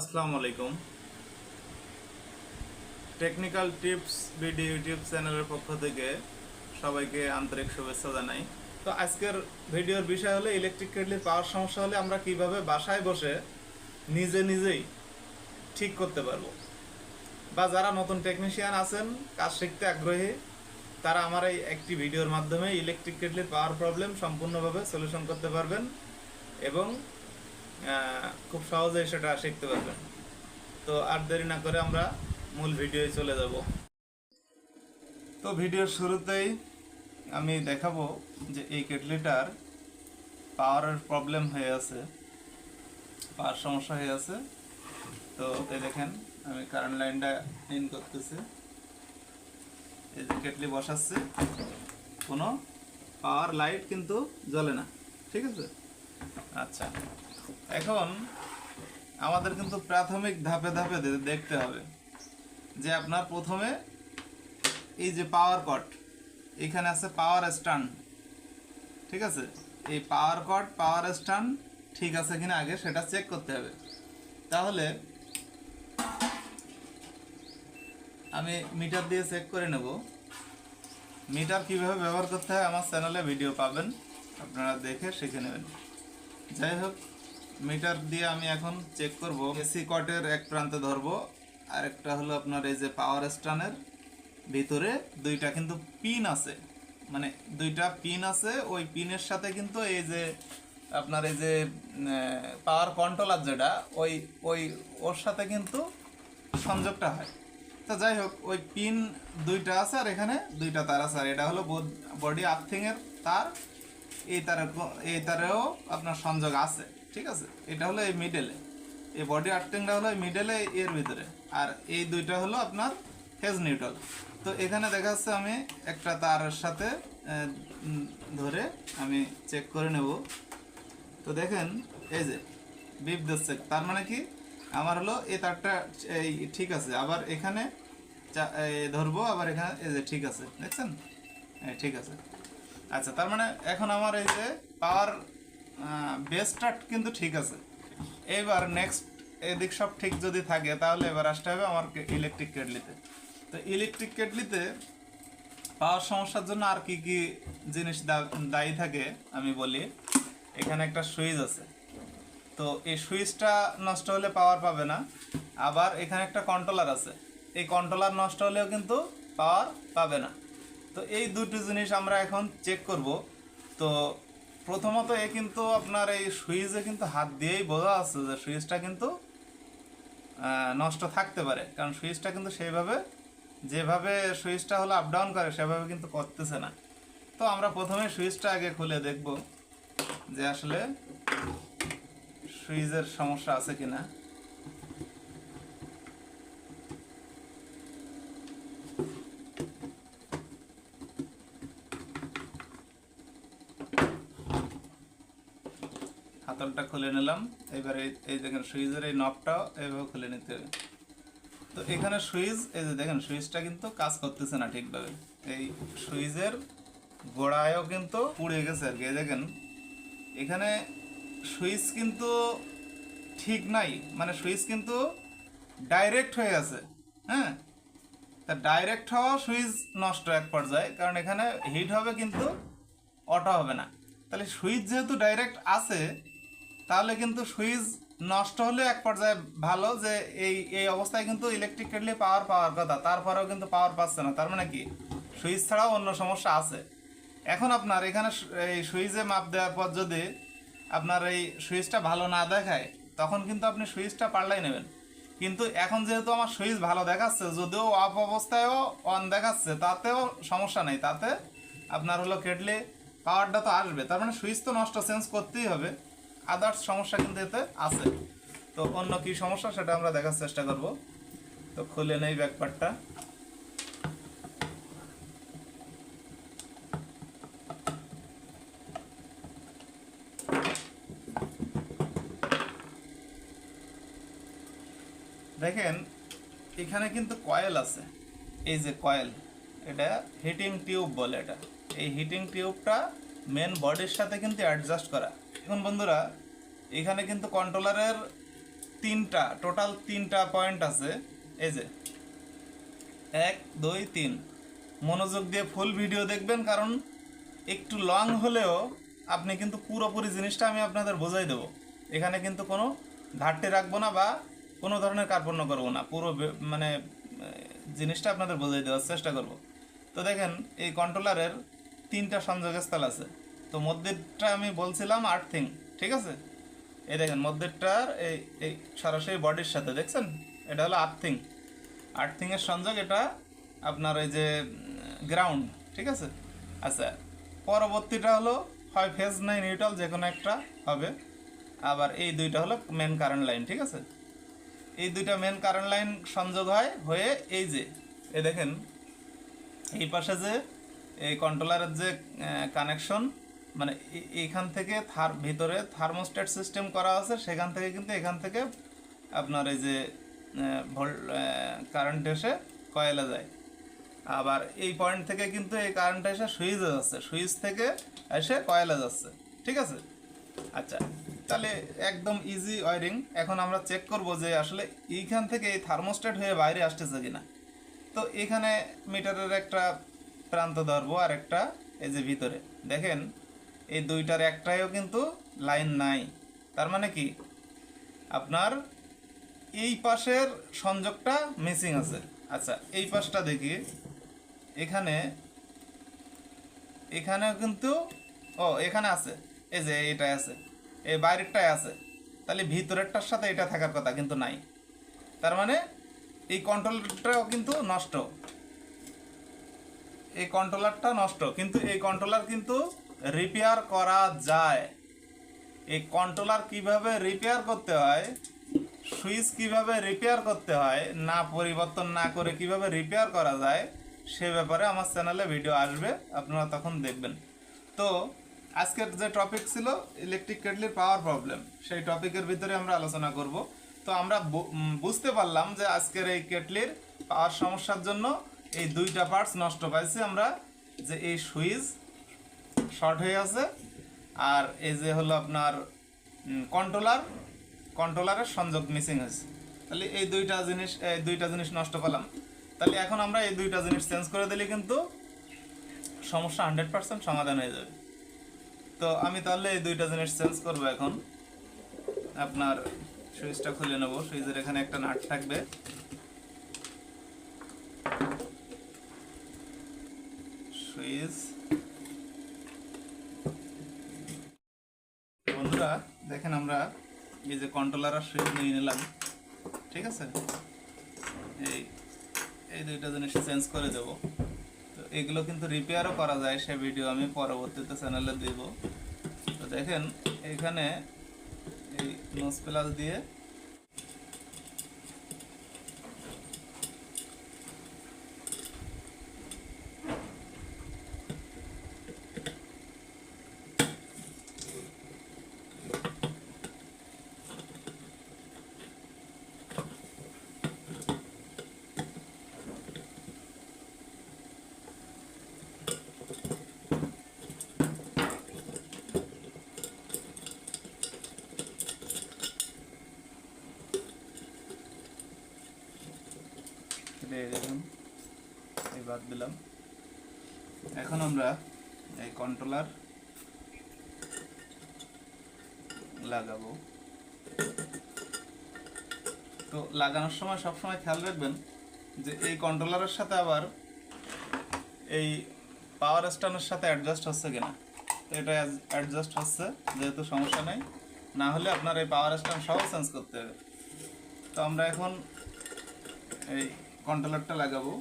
আসসালামু আলাইকুম। Technical tips BD YouTube চ্যানেলের পক্ষ থেকে সবাইকে আন্তরিক শুভেচ্ছা জানাই। তো আজকের ভিডিওর বিষয় হলো ইলেকট্রিক কেটলির পাওয়ার সমস্যা হলে আমরা কীভাবে বাসায় বসে নিজে নিজেই ঠিক করতে পারব। বা যারা নতুন টেকনিশিয়ান আছেন, কাজ শিখতে আগ্রহী, তারা আমার এই একটি ভিডিওর মাধ্যমে ইলেকট্রিক কেটলির পাওয়ার প্রবলেম সম্পূর্ণভাবে সলিউশন করতে পারবেন এবং খুব সহজেই সেটা শিখতে পারবেন। তো আর দেরি না করে আমরা মূল ভিডিওয় চলে যাব। তো ভিডিওর শুরুতেই আমি দেখাবো যে এই কেটলিটার পাওয়ারের প্রবলেম হয়ে আছে, পাওয়ার সমস্যা হয়ে আছে। তো এই দেখেন, আমি কারেন্ট লাইনটা ইন করতেছি। এই যে কেটলি বসাচ্ছে, কোনো পাওয়ার লাইট কিন্তু জ্বলে না, ঠিক আছে? আচ্ছা। এখন আমাদের কিন্তু প্রাথমিক ধাপে ধাপে দেখতে হবে যে আপনার প্রথমে এই যে পাওয়ার কট এখানে আছে পাওয়ার স্ট্যান্ড ঠিক আছে? এই পাওয়ার কট পাওয়ার স্ট্যান্ড ঠিক আছে কিনা আগে সেটা চেক করতে হবে। তাহলে আমি মিটার দিয়ে চেক করে নেব। মিটার কীভাবে ব্যবহার করতে হয় আমার চ্যানেলে ভিডিও পাবেন, আপনারা দেখে শিখে নেবেন। যাই হোক মিটার দিয়ে আমি এখন চেক করব। এসি কটের এক প্রান্তে ধরবো আর একটা হলো আপনার এই যে পাওয়ার স্টানের ভিতরে, দুইটা কিন্তু পিন আছে। মানে দুইটা পিন আছে, ওই পিনের সাথে কিন্তু এই যে আপনার এই যে পাওয়ার কন্ট্রোলার যেটা, ওই ওই, ওর সাথে কিন্তু সংযোগটা হয়। তো যাই হোক, ওই পিন দুইটা আছে আর এখানে দুইটা তার আছে। আর এটা হলো বডি আর্থিং এর তার, এই তারের এই তারেও আপনার সংযোগ আছে। ঠিক আছে? এটা হলো এই মিডেলে এই বডি আর্থিংটা হলো এই মিডলে এর ভিতরে। আর এই দুইটা হলো আপনার ফেজ নিউট্রাল তো এখানে দেখা যাচ্ছে আমি একটা তারের সাথে ধরে আমি চেক করে নেব। তো দেখেন, এই যে বিপ দিচ্ছে। তার মানে কি? আমার হলো এই তারটা, এই ঠিক আছে। আবার এখানে ধরবো, আবার এখানে, এই যে, ঠিক আছে। দেখছেন? ঠিক আছে। আচ্ছা তার মানে এখন আমার এই যে পাওয়ার বেসটা কিন্তু ঠিক আছে। এবার নেক্সট এদিক সব ঠিক যদি থাকে, তাহলে এবার আসতে হবে আমার ইলেকট্রিক কেটলিতে তো ইলেকট্রিক কেটলিতে পাওয়ার সমস্যার জন্য আর কি কি জিনিস দায়ী থাকে আমি বলি। এখানে একটা সুইচ আছে। তো এই সুইচটা নষ্ট হলে পাওয়ার পাবে না। আবার এখানে একটা কন্ট্রোলার আছে। এই কন্ট্রোলার নষ্ট হলেও কিন্তু পাওয়ার পাবে না। তো এই দুটি জিনিস আমরা এখন চেক করব। তো প্রথমত এ কিন্তু আপনার এই সুইচে কিন্তু হাত দিয়েই বোঝা আছে যে সুইচটা কিন্তু নষ্ট থাকতে পারে। কারণ সুইচটা কিন্তু সেইভাবে, যেভাবে সুইচটা হলো আপ ডাউন করে, সেভাবে কিন্তু করতেছে না। তো আমরা প্রথমে সুইচটা আগে খুলে দেখব যে আসলে সুইচের সমস্যা আছে কিনা। খুলে নিলাম। এবারে এই- দেখেন সুইচের এই নবটাও এইভাবে খুলে নিতে হবে। তো এখানে সুইচ, এই যে দেখেন সুইচটা কিন্তু কাজ করতেছে না ঠিকভাবে। এই সুইচের গোড়ায়ও কিন্তু পুড়ে গেছে আর কি। দেখেন, এখানে সুইচ কিন্তু ঠিক নাই। মানে সুইচ কিন্তু ডাইরেক্ট হয়ে আছে হ্যাঁ? তা ডাইরেক্ট হওয়া সুইচ নষ্ট এক পর্যায়ে, কারণ এখানে হিট হবে কিন্তু, অটো হবে না। তাহলে সুইচ যেহেতু ডাইরেক্ট আছে তাহলে কিন্তু সুইচ নষ্ট হলে এক পর্যায়ে ভালো যে এই এই অবস্থায় কিন্তু ইলেকট্রিক কেটলি পাওয়ার পাওয়ার কথা, তারপরেও কিন্তু পাওয়ার পাচ্ছে না। তার মানে কি? সুইচ ছাড়াও অন্য সমস্যা আছে। এখন আপনার এখানে এই সুইচে মাপ দেওয়ার পর যদি আপনার এই সুইচটা ভালো না দেখায়, তখন কিন্তু আপনি সুইচটা পাল্টাই নেবেন। কিন্তু এখন যেহেতু আমার সুইচ ভালো দেখাচ্ছে, যদিও অফ অবস্থায়ও অন দেখাচ্ছে, তাতেও সমস্যা নেই। তাতে আপনার হলো কেটলে পাওয়ারটা তো আসবে। তার মানে সুইচ তো নষ্ট চেঞ্জ করতেই হবে। আদার্স সমস্যা কিন্তু এতে আছে। তো অন্য কি সমস্যা সেটা আমরা দেখার চেষ্টা করব। তো খুলে নেই ব্যাকপার্টটা। দেখেন, এখানে কিন্তু কয়েল আছে। এই যে কয়েল এটা হিটিং টিউব বলে এটা। এই হিটিং টিউবটা মেন বডির সাথে কিন্তু অ্যাডজাস্ট করা। এখন বন্ধুরা, এখানে কিন্তু কন্ট্রোলারের তিনটা টোটাল তিনটা পয়েন্ট আছে। এই যে, এক, দুই, তিন। মনোযোগ দিয়ে ফুল ভিডিও দেখবেন, কারণ একটু লং হলেও আপনি কিন্তু পুরোপুরি জিনিসটা আমি আপনাদের বোঝাই দেবো। এখানে কিন্তু কোনো ঘাটতি রাখব না বা কোনো ধরনের কার্পণ্য করব না। পুরো মানে জিনিসটা আপনাদের বোঝাই দেওয়ার চেষ্টা করব। তো দেখেন, এই কন্ট্রোলারের তিনটা সংযোগস্থল আছে। তো মধ্যেরটা আমি বলছিলাম আর্থিং ঠিক আছে? এই দেখেন, মধ্যেরটার এই এই সরাসরি বডির সাথে, দেখছেন? এটা হলো আর্থিং আর্থিংয়ের সংযোগ এটা আপনার ওই যে গ্রাউন্ড ঠিক আছে? আচ্ছা পরবর্তীটা হলো হয় ফেজ নাই নিউট্রাল যে কোনো একটা হবে। আবার এই দুইটা হলো মেন কারেন্ট লাইন ঠিক আছে? এই দুইটা মেন কারেন্ট লাইন সংযোগ হয়, হয়ে এই যে এ দেখেন, এই পাশে যে, এই কন্ট্রোলারের যে কানেকশন মানে এ- এইখান থেকে থার, ভিতরে থার্মোস্ট্যাট সিস্টেম করা আছে, সেখান থেকে কিন্তু এখান থেকে আপনার এই যে ভোল্ট কারেন্ট এসে কয়েলে যায়। আবার এই পয়েন্ট থেকে কিন্তু এই কারেন্ট এসে সুইচে যাচ্ছে সুইচ থেকে এসে কয়েলে যাচ্ছে, ঠিক আছে? আচ্ছা তাহলে একদম ইজি ওয়ারিং এখন আমরা চেক করব যে আসলে এইখান থেকে এই থার্মোস্ট্যাট হয়ে বাইরে আসতেছে কিনা। তো এখানে মিটারের একটা প্রান্ত ধরবো আর একটা এই যে ভিতরে। দেখেন এই দুইটার একটাইও কিন্তু লাইন নাই। তার মানে কি? আপনার এই পাশের সংযোগটা মিসিং আছে। আচ্ছা এই পাশটা দেখি। এখানে, এখানেও কিন্তু, ও, এখানে আছে। এই যে এটা আছে। এই বাইরেরটাই আছে। তাহলে ভিতরেরটার সাথে এটা থাকার কথা কিন্তু নাই। তার মানে এই কন্ট্রোলারটাও কিন্তু নষ্ট। এই কন্ট্রোলারটা নষ্ট। কিন্তু এই কন্ট্রোলার কিন্তু রিপেয়ার করা যায়। এই কন্ট্রোলার কীভাবে রিপেয়ার করতে হয় সুইচ কীভাবে রিপেয়ার করতে হয়, না পরিবর্তন না করে কীভাবে রিপেয়ার করা যায়, সে ব্যাপারে আমার চ্যানেলে ভিডিও আসবে, আপনারা তখন দেখবেন। তো, আজকের যে টপিক ছিল ইলেকট্রিক কেটলির পাওয়ার প্রবলেম সেই টপিকের ভিতরে আমরা আলোচনা করব। তো আমরা বুঝতে পারলাম যে আজকের এই কেটলির পাওয়ার সমস্যার জন্য এই দুইটা পার্টস নষ্ট পাইছি আমরা, যে এই সুইচ শর্ট হয়ে আছে। আর এই যে হলো আপনার কন্ট্রোলার কন্ট্রোলারের সংযোগ মিসিং হয়েছে। তাহলে এই দুইটা জিনিস, এই দুইটা জিনিস নষ্ট করলাম। তাহলে এখন আমরা এই দুইটা জিনিস চেঞ্জ করে দিলে কিন্তু সমস্যা হান্ড্রেড পার্সেন্ট সমাধান হয়ে যাবে। তো আমি তাহলে এই দুইটা জিনিস চেঞ্জ করব এখন। আপনার সুইচটা খুলে নেব। সুইচের এখানে একটা নাট থাকবে। সুইচ বন্ধুরা দেখেন আমরা এই যে কন্ট্রোলার আর সুইচ নিয়ে নিলাম। ঠিক আছে? এই এই দুইটা জিনিস চেঞ্জ করে দেব। তো এগুলো কিন্তু রিপেয়ারও করা যায়, সে ভিডিও আমি পরবর্তীতে চ্যানেলে দেব। তো দেখেন, এখানে এই নোজ প্লাস দিয়ে এই দেখুন এই বাদ দিলাম। এখন আমরা এই কন্ট্রোলার লাগাবো। তো লাগানোর সময় সব সময় খেয়াল রাখবেন যে এই কন্ট্রোলারের সাথে আবার এই পাওয়ার স্ট্যান্ডের সাথে অ্যাডজাস্ট হচ্ছে কিনা। এটা অ্যাডজাস্ট হচ্ছে, যেহেতু সমস্যা নেই, না হলে আপনার এই পাওয়ার স্ট্যান্ড সহ চেঞ্জ করতে হবে। তো আমরা এখন এই কন্ট্রোলারটা লাগাবো।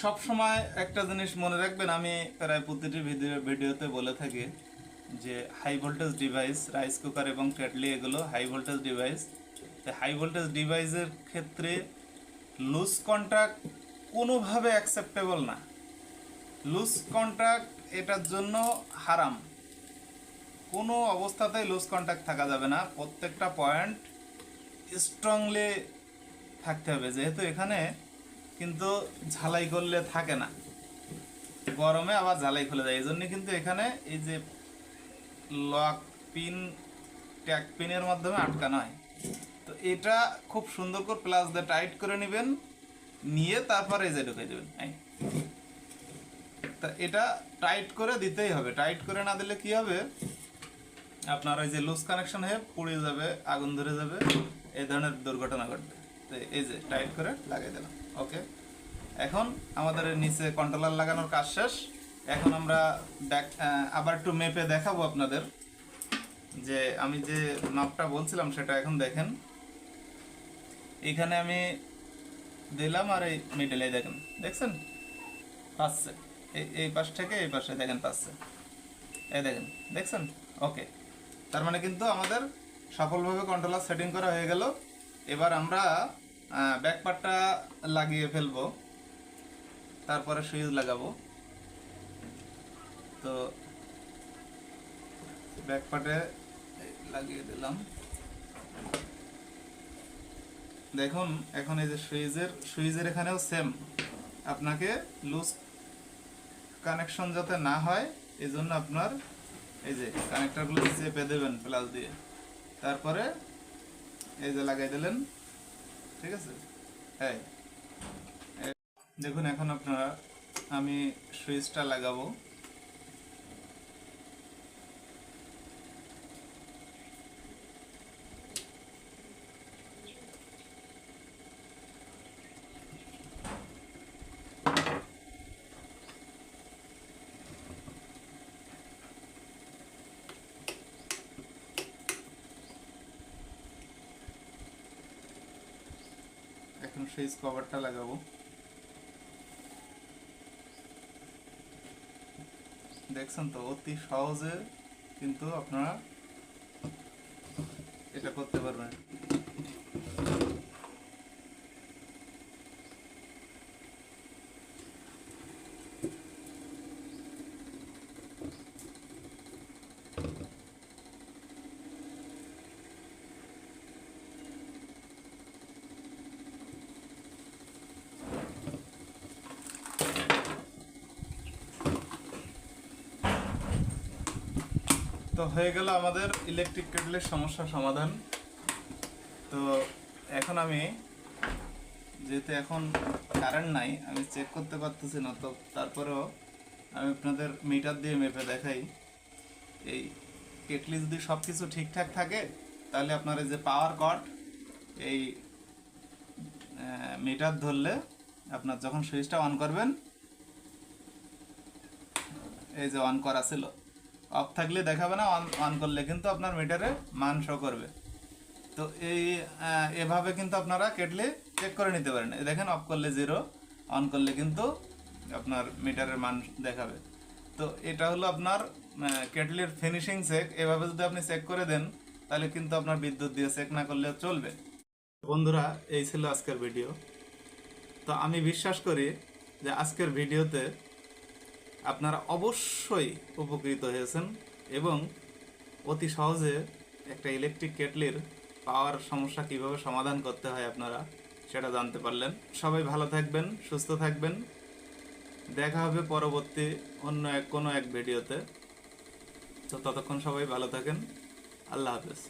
সব সময় একটা জিনিস মনে রাখবেন, আমি প্রায় প্রতিটি ভিডিও, ভিডিওতে বলে থাকি যে high voltage device rice cooker এবং কেটলি এগুলো high voltage device high voltage ডিভাইসের ক্ষেত্রে লুজ কন্ট্যাক্ট কোনোভাবে অ্যাকসেপ্টেবল না। লুজ কন্ট্যাক্ট এটার জন্য হারাম। কোনো অবস্থাতেই লুজ কন্ট্যাক্ট থাকা যাবে না। প্রত্যেকটা পয়েন্ট স্ট্রংলি থাকতে হবে। যেহেতু এখানে কিন্তু ঝালাই করলে থাকে না। গরমে আবার ঝালাই খুলে যায় এই জন্য কিন্তু এখানে এই যে লক পিন, ট্যাগ পিনের মাধ্যমে আটকানো হয়। তো এটা খুব সুন্দর করে প্লাস দিয়ে টাইট করে নেবেন। নিয়ে তারপরে এই যে ঢুকে দেবেন। এই। তা এটা টাইট করে দিতেই হবে। টাইট করে না দিলে কি হবে? আপনার ওই যে লুজ কানেকশন হয়ে পুড়ে যাবে, আগুন ধরে যাবে, এই ধরনের দুর্ঘটনা ঘটবে। তো এই যে টাইট করে লাগিয়ে দিলাম। ওকে এখন আমাদের নিচে কন্ট্রোলার লাগানোর কাজ শেষ। এখন আমরা আবার একটু মেপে দেখাবো আপনাদের। যে আমি যে মাপটা বলছিলাম সেটা এখন দেখেন। এখানে আমি দিলাম আর এই মিডলে দেখেন। দেখছেন? পাচ্ছে এই পাশ থেকে এই পাশে দেখেন পাচ্ছে এই দেখেন, দেখছেন? ওকে তার মানে কিন্তু আমাদের সফলভাবে কন্ট্রোলার সেটিং করা হয়ে গেল। এবার আমরা ব্যাক পার্টটা লাগিয়ে ফেলব। তারপরে সুইচ লাগাবো। তো ব্যাক পার্টে লাগিয়ে দিলাম। দেখুন, এখন এই যে সুইচের সুইচের এখানেও সেম আপনাকে লুজ কানেকশন যাতে না হয় এই জন্য আপনার এই যে কানেক্টারগুলো চেপে দেবেন প্লাস দিয়ে। তারপরে এই যে লাগাই দিলেন, ঠিক আছে? হ্যাঁ দেখুন, এখন আপনারা, আমি সুইচটা লাগাবো। সুইচ কভারটা লাগাবো। দেখছেন তো অতি সহজে কিন্তু আপনারা এটা করতে পারবেন। তো হয়ে গেল আমাদের ইলেকট্রিক কেটলের সমস্যার সমাধান। তো এখন আমি, যেহেতু এখন কারেন্ট নাই, আমি চেক করতে পারতেছি না, তো তারপরেও আমি আপনাদের মিটার দিয়ে মেপে দেখাই। এই কেটলি যদি সব কিছু ঠিকঠাক থাকে, তাহলে আপনার যে পাওয়ার কট এই মিটার ধরলে আপনার যখন সুইচটা অন করবেন, এই যে অন করা ছিল অফ থাকলে দেখাবে না অন অন করলে কিন্তু আপনার মিটারে মান শো করবে। তো এই এভাবে কিন্তু আপনারা কেটলে চেক করে নিতে পারেন। দেখেন অফ করলে জিরো অন করলে কিন্তু আপনার মিটারের মান দেখাবে। তো এটা হলো আপনার কেটলির ফিনিশিং চেক এভাবে যদি আপনি চেক করে দেন, তাহলে কিন্তু আপনার বিদ্যুৎ দিয়ে চেক না করলেও চলবে। বন্ধুরা, এই ছিল আজকের ভিডিও তো আমি বিশ্বাস করি যে আজকের ভিডিওতে আপনারা অবশ্যই উপকৃত হয়েছেন এবং অতি সহজে একটা ইলেকট্রিক কেটলির পাওয়ার সমস্যা কীভাবে সমাধান করতে হয় আপনারা সেটা জানতে পারলেন। সবাই ভালো থাকবেন, সুস্থ থাকবেন। দেখা হবে পরবর্তী অন্য এক, কোনো এক ভিডিওতে তো ততক্ষণ সবাই ভালো থাকেন। আল্লাহ হাফেজ।